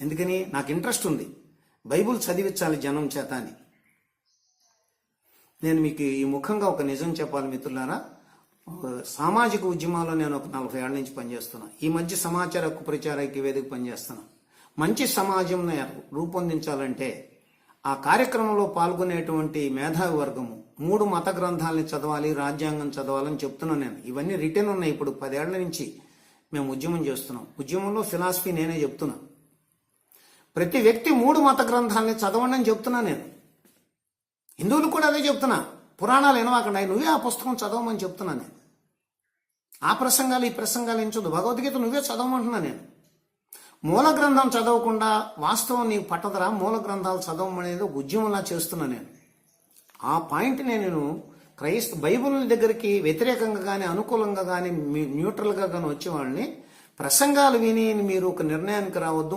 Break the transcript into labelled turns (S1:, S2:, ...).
S1: ఎందుకని నాకు ఇంట్రెస్ట్ ఉంది. బైబుల్ చదివించాలి జనం చేత అని. నేను మీకు ఈ ముఖంగా ఒక నిజం చెప్పాలి మిత్రులారా. సామాజిక ఉద్యమాల్లో నేను ఒక నలభై ఏళ్ళ నుంచి పనిచేస్తున్నా. ఈ మధ్య సమాచార హక్కు ప్రచార వేదిక పనిచేస్తున్నా. మంచి సమాజం రూపొందించాలంటే ఆ కార్యక్రమంలో పాల్గొనేటువంటి మేధావి వర్గము మూడు మత గ్రంథాలని చదవాలి రాజ్యాంగం చదవాలని చెప్తున్నాను నేను. ఇవన్నీ రిటర్న్ ఉన్నాయి ఇప్పుడు పదేళ్ళ నుంచి మేము ఉద్యమం చేస్తున్నాం. ఉద్యమంలో ఫిలాసఫీ నేనే చెప్తున్నా. ప్రతి వ్యక్తి మూడు మత గ్రంథాలని చదవండి అని చెప్తున్నా నేను. హిందువులు కూడా అదే చెప్తున్నా. పురాణాలు వినవాకండి. నువ్వే ఆ పుస్తకం చదవమని చెప్తున్నా నేను. ఆ ప్రసంగాలు ఈ ప్రసంగాలు ఏం చదువు? భగవద్గీత నువ్వే చదవమంటున్నా నేను. మూల గ్రంథం చదవకుండా వాస్తవం నీకు పట్టదరా? మూల గ్రంథాలు చదవమనేది ఒక ఉద్యమంలా చేస్తున్నా నేను. ఆ పాయింట్ నేను క్రైస్త బైబిల్ దగ్గరికి వ్యతిరేకంగా కానీ అనుకూలంగా కానీ న్యూట్రల్గా కానీ వచ్చేవాడిని ప్రసంగాలు విని మీరు ఒక నిర్ణయానికి రావద్దు.